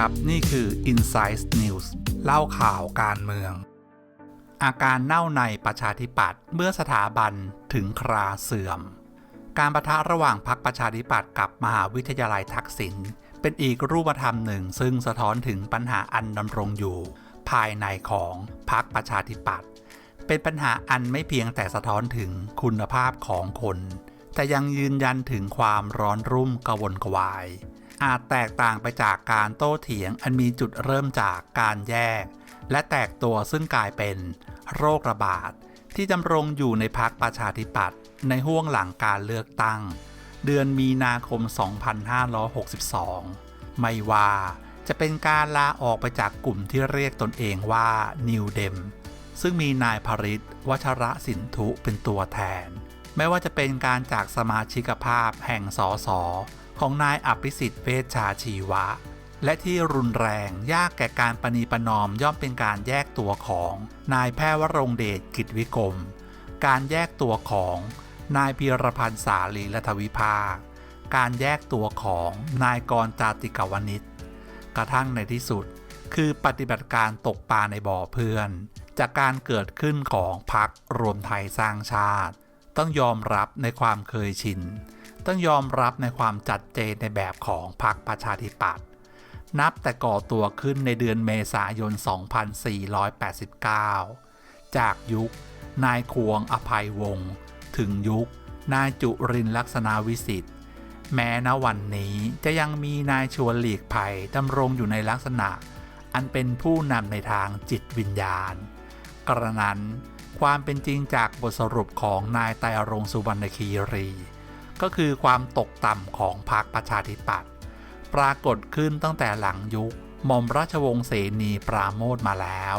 ครับ นี่คือ Insight News เล่าข่าวการเมือง อาการเน่าในประชาธิปัตย์เมื่อสถาบันถึงคราเสื่อม การประทะระหว่างพรรคประชาธิปัตย์กับมหาวิทยาลัยทักษิณเป็นอีกรูปธรรมหนึ่งซึ่งสะท้อนถึงปัญหาอันดำรงอยู่ ภายในของพรรคประชาธิปัตย์เป็นปัญหาอันไม่เพียงแต่สะท้อนถึงคุณภาพของคน แต่ยังยืนยันถึงความร้อนรุ่มกระวนกระวาย อาจแตกต่างไปจากการโต้เถียงอันมีจุดเริ่มจากการแยก และแตกตัวซึ่งกลายเป็น โรคระบาดที่ดำรงอยู่ในพักประชาธิปัตย์ในห่วงหลังการเลือกตั้ง เดือนมีนาคม 2562 ไม่ว่าจะเป็นการลาออกไปจากกลุ่มที่เรียกตนเองว่า New Dem ซึ่งมีนายพริตวัชระสินธุเป็นตัวแทน ไม่ว่าจะเป็นการจากสมาชิกภาพแห่งสส ของนายอภิสิทธิ์เวชชาชีวะ และที่รุนแรงยากแก่การปณีประนอมย่อมเป็นการแยกตัวของ นายแพทย์วรงเดชกิจวิกรม การแยกตัวของนายพีรพันธ์สาลีรัฐวิภา การแยกตัวของนายกรจาติกาวนิชกระทั่งในที่สุด คือปฏิบัติการตกปลาในบ่อเพื่อน จากการเกิดขึ้นของพักรวมไทยสร้างชาติ ต้องยอมรับในความเคยชิน ต้องยอมรับในความจัดเจนในแบบของพรรคประชาธิปัตย์นับแต่ก่อตัวขึ้นในเดือนเมษายน 2489 จากยุคนายควงอภัยวงศ์ถึงยุคนายจุรินลักษณะวิสิทธิ์ แม้ณวันนี้จะยังมีนายชวนหลีกภัยดำรงอยู่ในลักษณะ อันเป็นผู้นำในทางจิตวิญญาณ กระนั้นความเป็นจริงจากบทสรุปของนายไตรรงสุวรรณคีรี ก็คือความตกต่ำของพรรคประชาธิปัตย์ปรากฏขึ้นตั้งแต่หลังยุคหม่อมราชวงศ์เสนีปราโมทมาแล้ว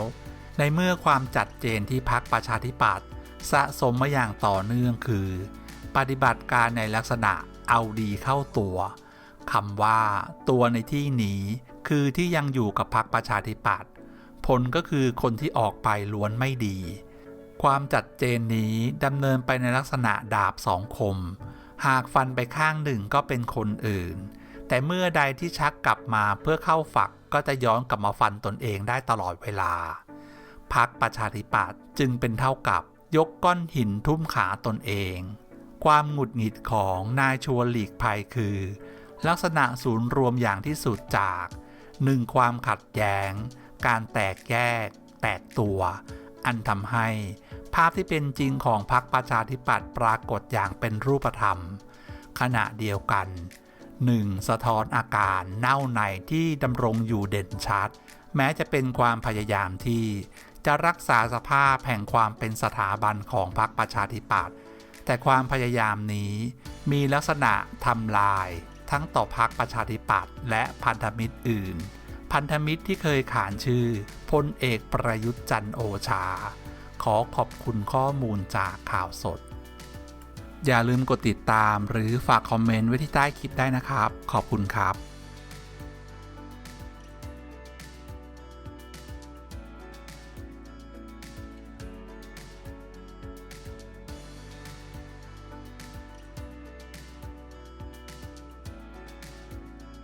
ในเมื่อความจัดเจนที่พรรคประชาธิปัตย์สะสมมาอย่างต่อเนื่องคือ ปฏิบัติการในลักษณะเอาดีเข้าตัวคำว่าตัวในที่นี้คือที่ยังอยู่กับพรรคประชาธิปัตย์ผลก็คือคนที่ออกไปล้วนไม่ดี ความจัดเจนนี้ดำเนินไปในลักษณะดาบสองคม หากฟันไปข้างหนึ่งก็เป็นคนอื่น แต่เมื่อใดที่ชักกลับมาเพื่อเข้าฝักก็จะย้อนกลับมาฟันตนเองได้ตลอดเวลา พักประชาธิปัตย์จึงเป็นเท่ากับยกก้อนหินทุ่มขาตนเอง ความหงุดหงิดของนายชวนหลีกภัยคือ ลักษณะศูนย์รวมอย่างที่สุดจาก 1. ความขัดแย้ง การแตกแยก แตกตัว อันทำให้ ภาพที่เป็นจริงของพรรคประชาธิปัตย์ปรากฏอย่างเป็นรูปธรรม ขณะเดียวกัน 1. สะท้อนอาการเน่าในที่ดำรงอยู่เด่นชัด แม้จะเป็นความพยายามที่ จะรักษาสภาพแห่งความเป็นสถาบันของพรรคประชาธิปัตย์แต่ความพยายามนี้มีลักษณะทำลาย ทั้งต่อพรรคประชาธิปัตย์และพันธมิตรอื่น พันธมิตรที่เคยขานชื่อพลเอกประยุทธ์จันทร์โอชา ขอขอบคุณข้อมูลจากข่าวสด อย่าลืมกดติดตามหรือฝากคอมเมนต์ไว้ที่ใต้คลิปได้นะครับ ขอบคุณครับ